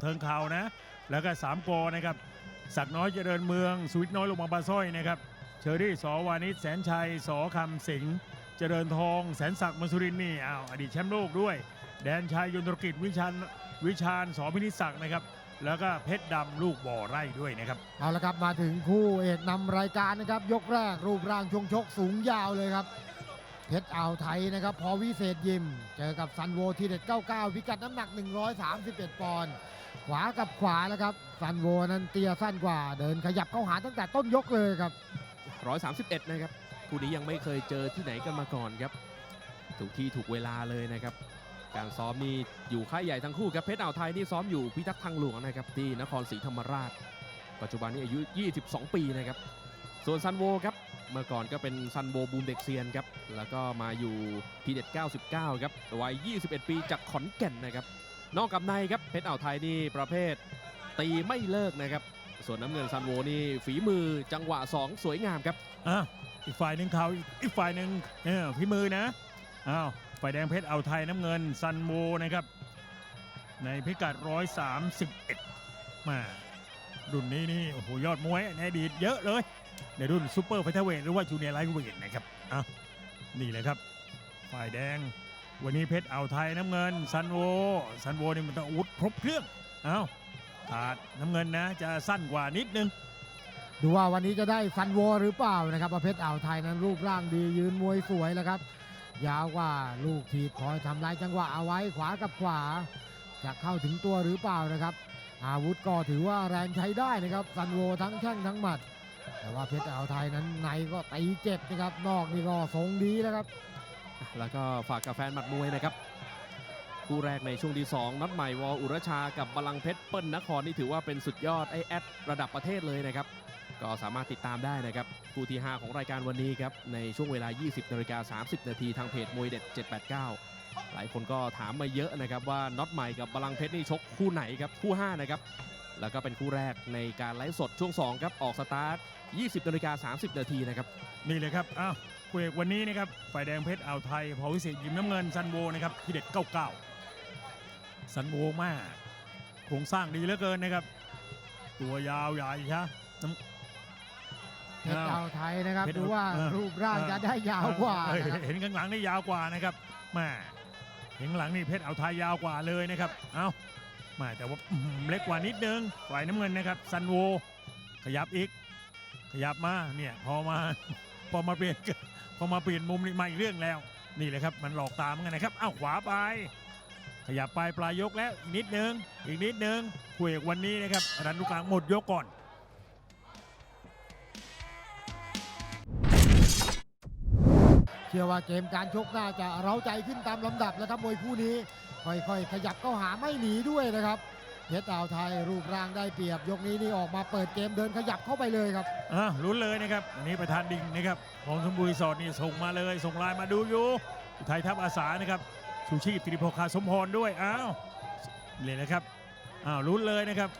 เทิงเขานะ แล้วก็สามกอนะครับศักน้อยเจริญเมืองสุวิทย์น้อยลงมาบาสร้อยนะครับเชอรี่สอวานิชแสนชัยสอคำสิงห์เจริญทอง แสนศักดิ์มสุรินนี่อ้าวอดีตแชมป์โลกด้วย แดนชัยยนตรกิจวิชาญวิชาญสอพินิศักดิ์นะครับแล้วก็เพชรดำลูกบ่อไร่ด้วยนะครับเอาละครับมาถึงคู่เอกนำรายการนะครับ ยกแรกรูปร่างชงชกสูงยาวเลยครับ เพชรอ่าวไทยนะครับ พอวิเศษยิม เจอกับซันโวทีเด็ด 99 พิกัดน้ำหนัก 131 ปอนด์ขวากับขวาแล้วครับ ซันโวนั้นเตียสั้นกว่า เดินขยับเข้าหาตั้งแต่ต้นยกเลยครับ 131 นะครับคู่นี้ยังไม่เคยเจอที่ไหนกันมาก่อนครับ ถูกที่ถูกเวลาเลยนะครับ การซ้อมนี่อยู่ค่ายใหญ่ทั้งคู่ครับเพชรอ่าวไทยนี่ซ้อมอยู่พิทักษ์ทางหลวงนะครับที่นครศรีธรรมราช ปัจจุบันนี้อายุ 22 ปีนะครับ ส่วนซันโวครับ เมื่อก่อนก็เป็นซันโวบูมเด็กเซียนครับ แล้วก็มาอยู่ทีเด็ด 99 ครับ วัย 21 ปีจากขอนแก่นนะครับ นอกกับในครับ เพชรอ่าวไทยนี่ประเภทตีไม่เลิกนะครับ ส่วนน้ำเงินซันโวนี่ฝีมือจังหวะ 2 สวยงามครับอ้าอีกฝ่ายหนึ่งเขาอีกอีกฝ่ายหนึ่งเออพี่มือนะ อ้าว ฝ่ายแดงเพชรเอาไทยน้ำเงินซันโวนะครับ ในพิกัด 131มารุ่นนี้นี่ โอ้โห ยอดมวยในอดีตเยอะเลย ในรุ่นซูเปอร์ไฟเทเวทหรือว่าจูเนียร์ไลท์เวทนะครับอ้านี่แหละครับฝ่ายแดง วันนี้เพชรเอาไทยน้ำเงินซันโวซันโวนี่มันต้องอาวุธครบเครื่องอ้าวขาดน้ำเงินนะจะสั้นกว่านิดนึง ดูว่าวันนี้จะได้ซันโวหรือเปล่านะครับประเภทอ่าวไทยนั้นรูปร่างดียืนมวยสวยแล้วครับ ยาวกว่าลูกทีบคอยทำลายจังหวะเอาไว้ขวากับขวา จะเข้าถึงตัวหรือเปล่านะครับ อาวุธก็ถือว่าแรงใช้ได้นะครับซันโวทั้งแข้งทั้งหมัด แต่ว่าเพชรอ่าวไทยนั้นในก็ตีเจ็บนะครับ นอกนี่ก็ทรงดีแล้วครับ แล้วก็ฝากกับแฟนหมัดมวยนะครับ คู่แรกในช่วงที่2นัดใหม่วออุรชากับบาลังเพชรเปิ้ลนครนี่ถือว่าเป็นสุดยอดไอแอดระดับประเทศเลยนะครับ ก็สามารถติดตามได้นะครับคู่ที่ 5 ของรายการวันนี้ครับ ในช่วงเวลา 20นาฬิกา30 นาทีทางเพจมวยเด็ด 789 หลายคนก็ถามมาเยอะนะครับว่าน็อตใหม่กับบาลังเพชรนี่ชกคู่ไหนครับคู่5นะครับ แล้วก็เป็นคู่แรกในการไลฟ์สดช่วง 2 ครับ ออกสตาร์ท 20นาฬิกา30 นาทีนะครับ นี่เลยครับอ้าวคู่เอกวันนี้นะครับฝ่ายแดงเพชรอ่าวไทยพอวิเศษยิมน้ำเงินซันโวนะครับที่เด็ด99ซันโวมากโครงสร้างดีเหลือเกินนะครับ ตัวยาวใหญ่ใช่น้ำเพชรอ่าวไทยนะครับเพชรดูว่าเออรูปร่างเออจะได้ยาวกว่าเออนะครับเห็นข้างหลังนี่ยาวกว่านะครับแม่เห็นข้างหลังนี่เพชรอ่าวไทยยาวกว่าเลยนะครับ เอ้าแมาแต่ว่าเล็กกว่านิดนึงฝ่ายน้ำเงินนะครับซันโว ขยับอีก ขยับมาเนี่ยพอมาพอมาเปลี่ยนพอมาเปลี่ยนมุมนี่มาอีกเรื่องแล้ว นี่แหละครับมันหลอกตามกันนะครับอ้าวขวาไป ขยับไปปลายยกแล้วอีกนิดนึงอีกนิดนึงคุยกวันนี้นะครับรันทุกกลางหมดยกก่อนเชื่อว่าเกมการชกน่าจะเร้าใจขึ้นตามลำดับแล้วครับมวยคู่นี้ ค่อยๆ ขยับเข้าหาไม่หนีด้วยนะครับเพชรอ่าวไทยรูปร่างได้เปรียบ ยกนี้นี่ออกมาเปิดเกมเดินขยับเข้าไปเลยครับอะลุ้นเลยนะครับอันนี้ประธานดิ่งนะครับของสมบูรณ์รีสอร์ทนี่ส่งมาเลยส่งไลน์มาดูอยู่อุทัยทัพอาสานะครับชูชีพติริพคาสมพรด้วยอ้าวเลยนะครับอ้าวลุ้นเลยนะครับ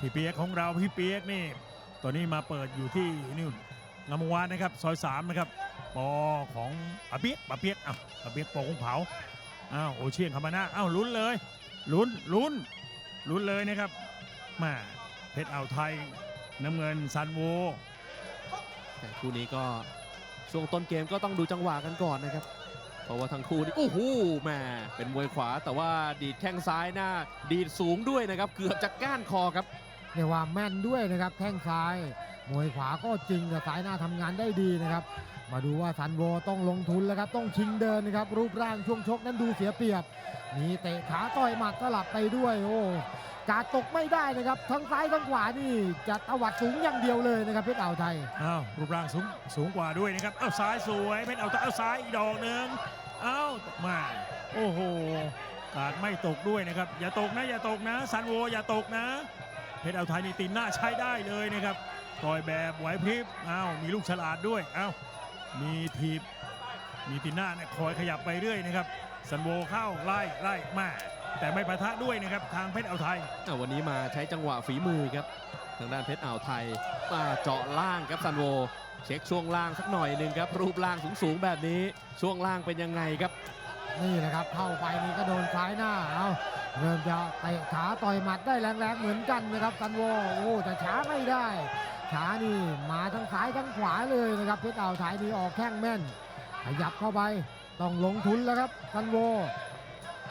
พี่เปียกของเราพี่เปียกนี่ตอนนี้มาเปิดอยู่ที่นี่งามวงศ์วานนะครับซอยสามนะครับปอของปะเปียกปะเปียกอ้าวปะเปียกปอของเผา อ้าวโอเชียงคามานาอ้าวลุ้นเลยลุ้นลุ้นลุ้นเลยนะครับมาเพชรอ่าวไทยน้ำเงินซันโวแต่คู่นี้ก็ช่วงต้นเกมก็ต้องดูจังหวะกันก่อนนะครับ เพราะว่าทั้งคู่นี่โอ้โหแหม่เป็นมวยขวา แต่ว่าดีดแข้งซ้ายหน้า ดีดสูงด้วยนะครับ เกือบจะก้านคอครับเรียกว่าแม่นด้วยนะครับ แข้งซ้าย มวยขวาก็จริงแต่สายหน้าทำงานได้ดีนะครับ มาดูว่าซันโวต้องลงทุนแล้วครับต้องชิงเดินนะครับรูปร่างช่วงชกนั้นดูเสียเปรียบ มีเตะขาต่อยหมัดสลับไปด้วยโอ้กาดตกไม่ได้นะครับ ทั้งซ้ายทั้งขวานี่จะตวัดสูงอย่างเดียวเลยนะครับเพชรอ่าวไทยอ้าวรูปร่างสูงสูงกว่าด้วยนะครับเอ้าซ้ายสวยเป็นเอาเอาซ้ายอีกดอกหนึ่งเอ้ามาโอ้โหกาดไม่ตกด้วยนะครับ อย่าตกนะอย่าตกนะซันโวอย่าตกนะ เพชรเอาไทยนี่ตีนหน้าใช้ได้เลยนะครับต่อยแบบไหวพริบอ้าวมีลูกฉลาดด้วยอ้าว มีทีบมีตีนหน้าเนี่ยคอยขยับไปเรื่อยนะครับซันโวเข้าไล่ไล่มาแต่ไม่ปะทะด้วยนะครับทางเพชรเอาไทยอะวันนี้มาใช้จังหวะฝีมือครับ ทางด้านเพชรอ่าวไทยมาเจาะล่างครับซันโว เช็คช่วงล่างสักหน่อยหนึ่งครับ รูปร่างสูงๆแบบนี้ช่วงล่างเป็นยังไงครับ นี่แหละครับเข้าไปนี่ก็โดนซ้ายหน้าเอาเริ่มจะเตะขาต่อยหมัดได้แรงๆเหมือนกันนะครับซันโวโอ้แต่ช้าไม่ได้ ช้านี่มาทั้งซ้ายทั้งขวาเลยนะครับเพชรอ่าวไทยนี่ออกแข้งแม่น ขยับเข้าไปต้องลงทุนแล้วครับซันโว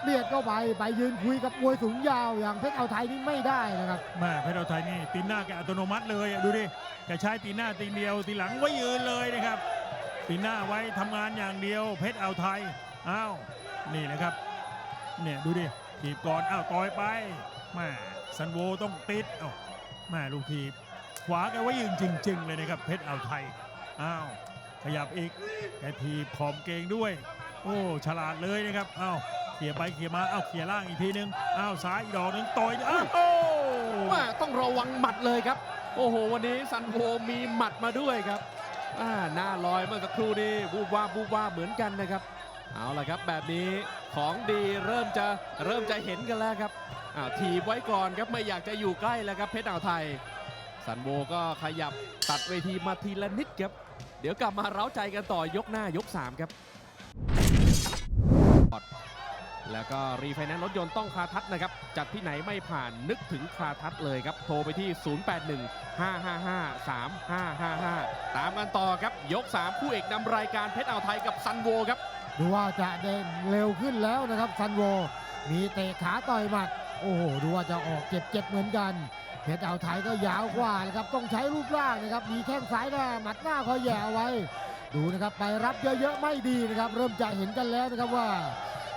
เบียดเข้าไปไปยืนคุยกับมวยสูงยาวอย่างเพชรอ่าวไทยนี่ไม่ได้นะครับแม่เพชรเอาไทยนี่ตีนหน้าแกอัตโนมัติเลยดูดิแกใช้ตีนหน้าตีเดียวตีหลังไว้ยืนเลยนะครับตีนหน้าไว้ทำงานอย่างเดียวเพชรเอาไทยอ้าวนี่นะครับเนี่ยดูดิถีบก่อนอ้าวต่อยไปแม่ซันโวต้องติดอ้าวแม่ลูกทีบ ขวาแกไว้ยืนจริง ๆ เลยนะครับเพชรเอาไทยอ้าวขยับอีกแกทีบขอมเกงด้วย โอ้ฉลาดเลยนะครับอ้าวเขี่ยไปเขี่ยมาอ้าวเขี่ยล่างอีกทีนึงอ้าวซ้ายอีกดอกหนึงต่อยอ้าวโอ้ว่าต้องระวังหมัดเลยครับ โอ้โห วันนี้ซันโวมีหมัดมาด้วยครับอ่าหน้าลอยเมื่อสักครู่นี้บูบว่าบบูบว่าบเหมือนกันนะครับเอาละครับแบบนี้ของดีเริ่มจะเริ่มจะเห็นกันแล้วครับอ้าวถีบไว้ก่อนครับไม่อยากจะอยู่ใกล้แล้วครับเพชรอ่าวไทย ซันโวก็ขยับตัดเวทีมาทีละนิดครับ เดี๋ยวกลับมาเร้าใจกันต่อยกหน้ายก 3 ครับ แล้วก็รีไฟแนนซ์รถยนต์ต้องคาทัศน์นะครับ จัดที่ไหนไม่ผ่านนึกถึงคาทัศน์เลยครับ โทรไปที่ 0815553555 ตามกันต่อครับ ยก 3 คู่เอกนำรายการเพชรอ่าวไทยกับซันโวครับ ดูว่าจะเดินเร็วขึ้นแล้วนะครับซันโว มีเตะขาต่อยหมัด โอ้โห ดูว่าจะออกเจ็บๆเหมือนกัน เพชรเอาไทยก็ยาวกว่านะครับต้องใช้รูปร่างนะครับมีแข้งซ้ายหน้าหมัดหน้าคอยแย่เอาไว้ ดูนะครับไปรับเยอะๆไม่ดีนะครับ เริ่มจะเห็นกันแล้วนะครับว่า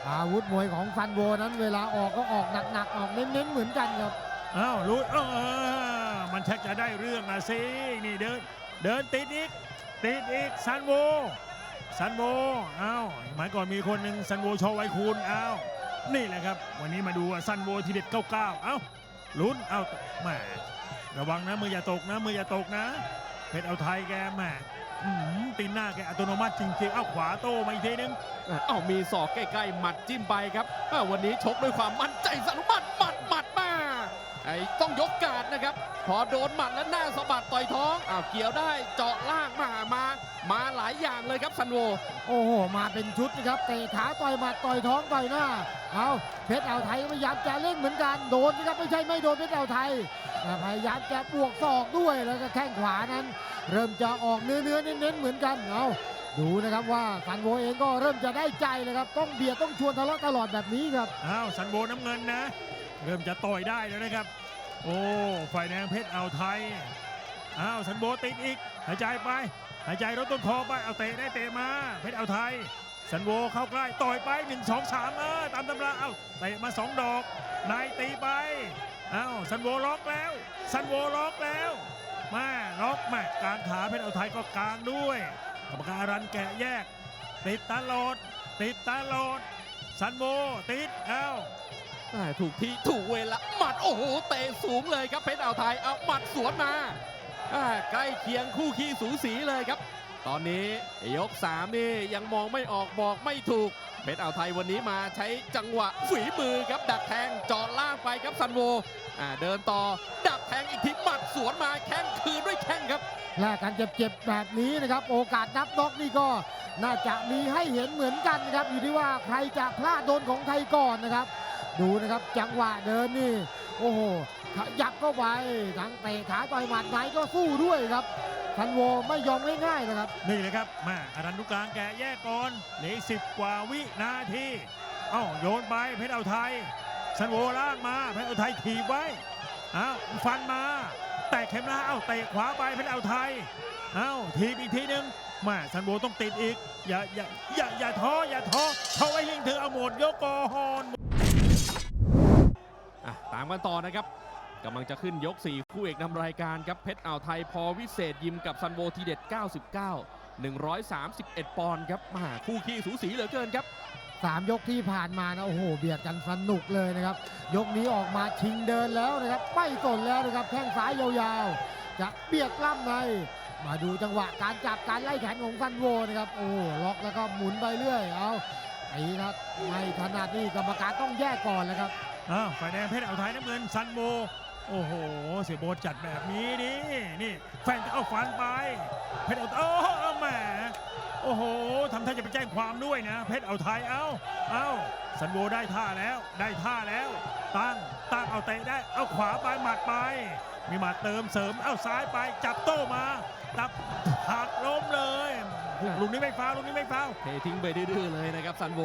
อาวุธมวยของซันโวนั้นเวลาออกก็ออกหนักๆออกเน้นๆเหมือนกันครับอ้าวรู้เออมันชักจะได้เรื่องนะสินี่เดินเดินติดอีกติดอีกซันโวซันโวอ้าวหมายก่อนมีคนหนึ่งซันโวโชว์ไวคูณอ้าวนี่แหละครับ วันนี้มาดูว่าซันโวทีเด็ด99เอ้า ลุ้นเอาแหมระวังนะมืออย่าตกนะมืออย่าตกนะ เพชรเอาไทยแกแหมตีนหน้าแกอัตโนมัติจริงๆ เอาขวาโต้มาอีกทีนึง เอามีศอกใกล้ๆ หมัดจิ้มไปครับวันนี้ชกด้วยความมั่นใจสันมัด ไอ้ต้องยกการดนะครับ พอโดนหมัดแล้วหน้าสะบัดต่อยท้องอ้าวเกี่ยวได้เจาะล่างมามา มาหลายอย่างเลยครับซันโว โอ้โห มาเป็นชุดนะครับเตะขาต่อยหมัดต่อยท้องต่อยหน้า เอาเพชรอ่าวไทยก็พยายามจะเล่นเหมือนกันโดนนะครับไม่ใช่ไม่โดนเพชรอ่าวไทยแต่พยายามจะบวกศอกด้วยแล้วก็แข้งขวานั้น เริ่มจะออกเนื้อเนื้อๆเน้นๆเหมือนกันเอาดูนะครับว่าซันโวเองก็เริ่มจะได้ใจเลยครับต้องเบียดต้องชวนทะเลาะตลอดแบบนี้ครับอ้าวสันโบน้ำเงินนะ เริ่มจะต่อยได้แล้วนะครับ โอ้ฝ่ายแดงเพชรอ่าวไทยอ้าวสันโบติดอีก หายใจไป หายใจรถต้นคอไปเอาเตะได้เตะมาเพชรอ่าวไทย สันโบเข้าใกล้ต่อยไป1 2 3เออตามตำราเอาเตะมา 2 ดอกนายตีไปอ้าวสันโบล็อกแล้ว สันโบล็อกแล้วมาล็อกมากางขาเพชรอ่าวไทยก็กลางด้วยกรรมการรันแกะแยก ติดตลอดติดตลอดสันโบติดเอ้าอ่า ถูกที่ถูกเวลาหมัดโอ้โหเตะสูงเลยครับเพชรอ่าวไทยเอาหมัดสวนมาใกล้เคียงคู่ขี้สูสีเลยครับ ตอนนี้ยก3นี่ยังมองไม่ออกบอกไม่ถูก เพชรอ่าวไทยวันนี้มาใช้จังหวะฝีมือครับดักแทงจาะล่างไปครับซันโวเดินต่อดักแทงอีกทีหมัดสวนมาแข้งคืนด้วยแข้งครับแลกกันเจ็บๆแบบนี้นะครับ โอกาสนับน็อกนี่ก็น่าจะมีให้เห็นเหมือนกันนะครับอยู่ที่ว่าใครจะพลาดโดนของใครก่อนนะครับ ดูนะครับจังหวะเดินนี่ โอ้โหขยับเข้าไปทั้งเตะขาต่อยหมัดไหนก็สู้ด้วยครับทันโวไม่ยอมง่ายๆนะครับ นี่เลยครับมาอารันทุกลางแกะแยกก่อนเหลือสิบกว่าวินาทีเอ้าโยนไปเพชรเอาไทยสันโวล่างมาเพชรเอาไทยถีบไว้อ้าวฟันมา แตะเข็มละเอ้าเตะขวาไปเพชรเอาไทยเอ้าถีบอีกทีนึงมาสันโวต้องติดอีกอย่าอย่าอย่าอย่าท้ออย่าท้อเขาไว้ยิงเธอเอาหมดยกกอฮอน ตามกันต่อนะครับกำลังจะขึ้นยก 4 คู่เอกนำรายการครับเพชรอ่าวไทยพอวิเศษยิมกับซันโวทีเด็ด 99 131 ปอนด์ครับมาคู่ขี้สูสีเหลือเกินครับสามยกที่ผ่านมานะโอ้โหเบียดกันสนุกเลยนะครับ ยกนี้ออกมาชิงเดินแล้วนะครับไม่สนแล้วนะครับแข้งซ้ายยาวๆจะเบียดกล้ามใน มาดูจังหวะการจับการไล่แขนของซันโวนะครับโอ้โหล็อกแล้วก็หมุนไปเรื่อยเอาไอ้ครับไม่ถนัดนี่กรรมการต้องแยกก่อนแล้วครับ อ้าวฝ่ายแดงเพชรเอาไทยน้ำเงินซันโบ โอ้โห เสียโบจัดแบบนี้นี่นี่แฟนจะเอาฟันไป เพชรเอาโอ้โหแหมโอ้โหทำท่าจะไปแจ้งความด้วยนะ เพชรเอาไทยเอาเอาสันโบได้ท่าแล้ว ได้ท่าแล้ว ตั้งตั้งเอาเตะได้เอาขวาไปหมัดไป มีหมัดเติมเสริมเอาซ้ายไปจับโต้มาตับหักล้มเลยลูกนี้ไม่ฟาวล์ลูกนี้ไม่ฟาวล์เททิ้งไปดื้อๆเลยนะครับซันโว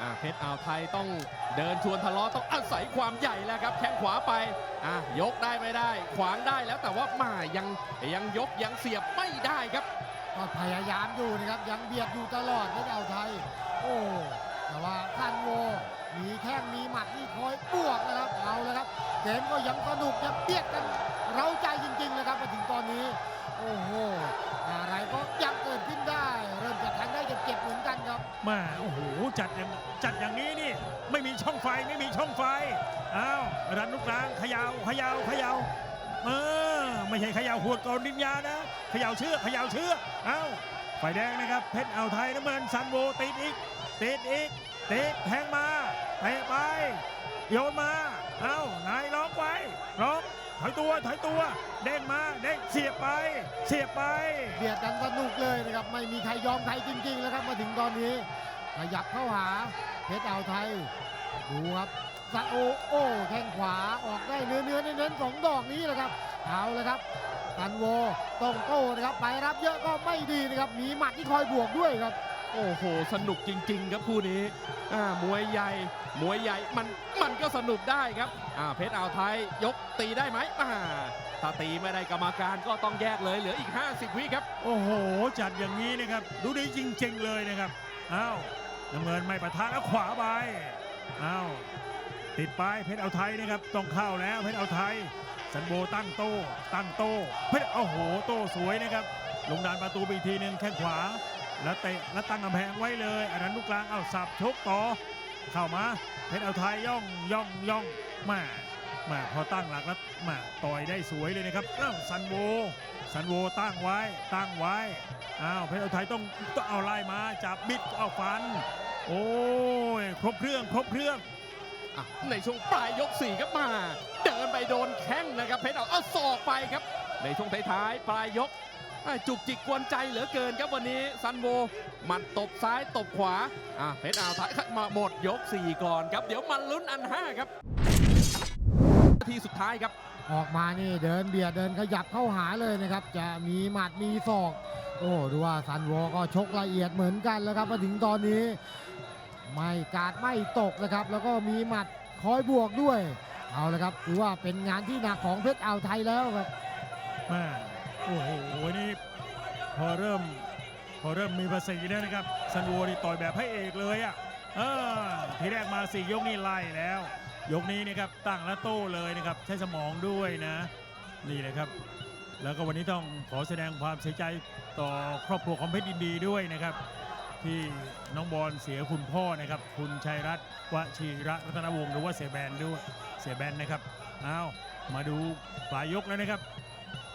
อ่าเพชรอ่าวไทยต้องเดินชวนทะเลาะต้องอาศัยความใหญ่แล้วครับแข้งขวาไปอะยกได้ไม่ได้ ขวางได้แล้วแต่ว่ามายังยังยกยังเสียบไม่ได้ครับก็พยายามอยู่นะครับยังเบียดอยู่ตลอดเพชรอ่าวไทย โอ้แต่ว่าซันโวมีแข้งมีหมัดนี่คอยบวกนะครับเอาเลยครับเกมก็ยังสนุกยังเบียดกัน เราใจจริงๆนะครับมาถึงตอนนี้ โอ้โหอะไรก็ยังเกิดขึ้นได้ เริ่มจะแทงได้เจ็บๆเหมือนกันครับมาโอ้โหจัดอย่างจัดอย่างนี้นี่ ไม่มีช่องไฟไม่มีช่องไฟอ้าวรันลูกกลางเขยาวขยาวขยาวเออไม่ใช่เขยาวหวกอนดินยานะเขยาวเชือกเขยาวเชือกอ้าวไฟแดงนะครับเพชรอ่าวไทยน้ำเงินซันโวติดอีกติดอีกติดแทงมาเตะไปโยนมา ถอยตัวถอยตัว เด้งมาเด้งเสียบไป เสียบไป เบียดกันสนุกเลยนะครับ ไม่มีใครยอมใครจริงๆแล้วครับมาถึงตอนนี้ขยับเข้าหาเพชรอ่าวไทย ดูครับสะโอโอแข้งขวาออกได้เนื้อเนื้อเน้นสองดอกนี้แหละครับเอาเลยครับตันโวต้องโต้นะครับไปรับเยอะก็ไม่ดีนะครับมีหมัดที่คอยบวกด้วยครับ โอ้โห สนุกจริง ๆ ครับคู่นี้อ่ามวยใหญ่ มวยใหญ่ มัน มันก็สนุกได้ครับอ่าเพชรอ่าวไทย ยกตีได้ไหมอ่าถ้าตีไม่ได้กรรมการก็ต้องแยกเลย เหลืออีก 50 วิครับ โอ้โห จัดอย่างนี้นะครับ ดูดีจริง ๆ เลยนะครับอ้าวน้ำเงินไม่ประทะแล้วขวาไปอ้าวติดไปเพชรเอาไทยนะครับต้องเข้าแล้วเพชรเอาไทย สันโบตั้งโต้ตั้งโต้เพชรโอ้โหโต้สวยนะครับลงดานประตูไปอีกทีหนึ่งแข้งขวา แล้วเตะแล้วตั้งกำแพงไว้เลยอันนั้นลูกกลางเอาสับชกต่อ เข้ามาเพชรเอาไทยย่องย่องย่องมามาพอตั้งหลักแล้วมาต่อยได้สวยเลยนะครับอ้าวซันโวสันโวตั้งไว้ตั้งไว้อ้าวเพชรเอาไทยต้องต้องเอาไล่มาจับบิดเอาฟัน โอ้ยครบเครื่องครบเครื่องอในช่วงปลายยก4ครับมา เดินไปโดนแข้งนะครับเพชรเอาเอาศอกไปครับ ในช่วงท้ายๆปลายยก จุกจิกกวนใจเหลือเกินครับวันนี้ซันโวหมันตบซ้ายตบขวาอะเพชรอ่าวไทยมาหมดยก 4 ก่อนครับ เดี๋ยวมันลุ้นอัน 5 ครับนาทีสุดท้ายครับ ออกมานี่เดินเบียดเดินขยับเข้าหาเลยนะครับ จะมีหมัดมีศอก โอ้ดูว่าซันโวก็ชกละเอียดเหมือนกันแล้วครับมาถึงตอนนี้ ไม่กาดไม่ตกนะครับ แล้วก็มีหมัดคอยบวกด้วย เอาละครับถือว่าเป็นงานที่หนักของเพชรอ่าวไทยแล้วครับแม่ โอ้โหนี่พอเริ่ม พอเริ่มมีภาษีแล้วนะครับซันโวนี่ต่อยแบบพระเอกเลยอะเออทีแรกมาสี่ยกนี่ไล่แล้ว ยกนี้นะครับตั้งและโต้เลยนะครับใช้สมองด้วยนะ นี่เลยครับ แล้วก็วันนี้ต้องขอแสดงความเสียใจต่อครอบครัวของเพชรดินดีด้วยนะครับ ที่น้องบอลเสียคุณพ่อนะครับ คุณชัยรัตน์วชิระรัตนวงศ์หรือว่าเสียแบนด้วยเสียแบนนะครับเอาวมาดูปลายยกแล้วนะครับ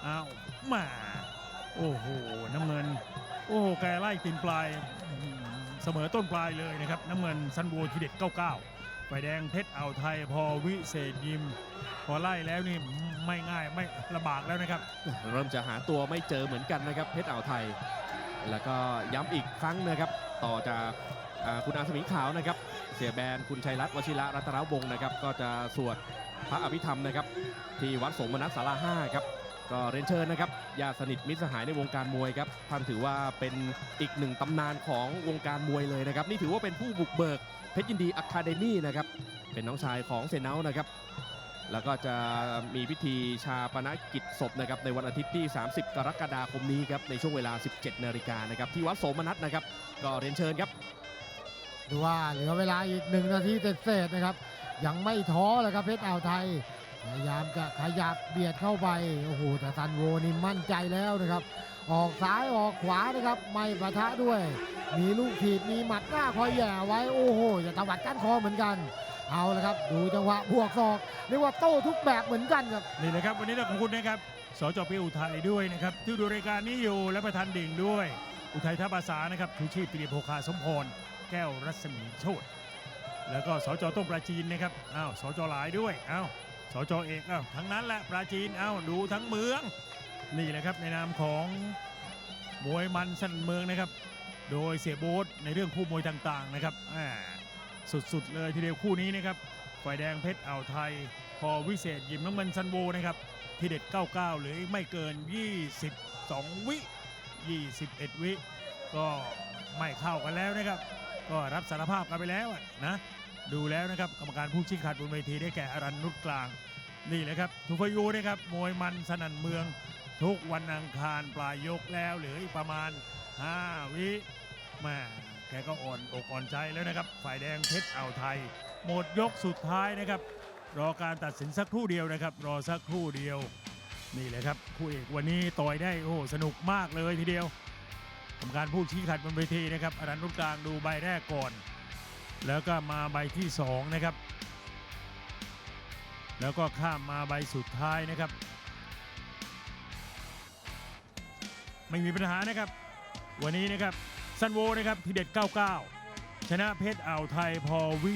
อ้าว มาโอ้โหน้ำเงิน โอ้โหแกไล่ตีนปลายเสมอต้นปลายเลยนะครับ น้ำเงินซันโวทีเด็ด99ไฟแดงเพชรอ่าวไทยพอวิเศษยิม พอไล่แล้วนี่ไม่ง่ายไม่ลำบากแล้วนะครับ เริ่มจะหาตัวไม่เจอเหมือนกันนะครับ เพชรอ่าวไทย แล้วก็ย้ำอีกครั้งนะครับ ต่อจากคุณอาสมิงขาวนะครับ เสียแบนคุณชัยรัตน์วชิระรัตนวงศ์นะครับ ก็จะสวดพระอภิธรรมนะครับ ที่วัดสมนัสสารา5ครับ ก็เรียนเชิญนะครับญาติสนิทมิตรสหายในวงการมวยครับท่านถือว่าเป็นอีกหนึ่งตำนานของวงการมวยเลยนะครับ นี่ถือว่าเป็นผู้บุกเบิกเพชรยินดีอะคาเดมี่นะครับเป็นน้องชายของเซนเนานะครับแล้วก็จะมีพิธีชาปนกิจศพนะครับในวันอาทิตย์ที่ 30 กรกฎาคมนี้ครับในช่วงเวลา 17 นาฬิกานะครับที่วัดโสมนัสนะครับ ก็เรียนเชิญครับดูว่าเหลือเวลาอีกหนึ่งนาทีเศษๆนะครับ ยังไม่ท้อเลยครับเพชรอ่าวไทย พยายามจะขยับเบียดเข้าไปโอ้โหแต่ซันโวนี่มั่นใจแล้วนะครับ ออกซ้ายออกขวานะครับไม่ปะทะด้วย มีลูกถีบมีหมัดหน้าคอยแย่ไว้โอ้โหอย่าตวัดก้านคอเหมือนกันเอาละครับ ดูจังหวะบวกศอกเรียกว่าโต้ทุกแบบเหมือนกันครับนี่เลยครับ วันนี้ต้องขอบคุณนะครับสจปอุทัยด้วยนะครับที่ดูรายการนี้อยู่และประธานดิ่งด้วย อุทัยทัพอาสานะครับชูชีพปิริโภคาสมพรแก้วรัศมีโชตแล้วก็สจต้มปราจีนนะครับอ้าวสจหลายด้วยอ้าว สจเอกอ้าวทั้งนั้นแหละปราจีนอ้าวดูทั้งเมือง นี่แหละครับในนามของมวยมันสันเมืองนะครับ โดยเสียโบ๊ทในเรื่องคู่มวยต่างๆนะครับสุดๆเลยทีเดียวคู่นี้นะครับฝ่ายแดงเพชรอ่าวไทย พอวิเศษยิมน้ำเงินซันโวนะครับที่เด็ด 99 หรือไม่เกิน 22 วิ 21 วิ ก็ไม่เข้ากันแล้วนะครับ ก็รับสารภาพกันไปแล้วนะ ดูแล้วนะครับ กรรมการผู้ชี้ขาดบนเวทีได้แก่อรันนุชกลาง นี่แหละครับทูฟยูนะครับมวยมันสนั่นเมือง ทุกวันอังคารปลายยกแล้วเหลืออีกประมาณ 5 วิแม่แกก็อ่อนอกอ่อนใจแล้วนะครับ ฝ่ายแดงเพชรอ่าวไทย หมดยกสุดท้ายนะครับ รอการตัดสินสักครู่เดียวนะครับ รอสักครู่เดียว นี่แหละครับคู่เอกวันนี้ต่อยได้โอ้โหสนุกมากเลยทีเดียวกรรมการผู้ชี้ขาดบนเวทีนะครับอรันนุชกลางดูใบแรกก่อน แล้วก็มาใบที่สองนะครับ แล้วก็ข้ามมาใบสุดท้ายนะครับ ไม่มีปัญหานะครับ วันนี้นะครับซันโวนะครับทีเด็ด 99 ชนะเพชรอ่าวไทยพอวิ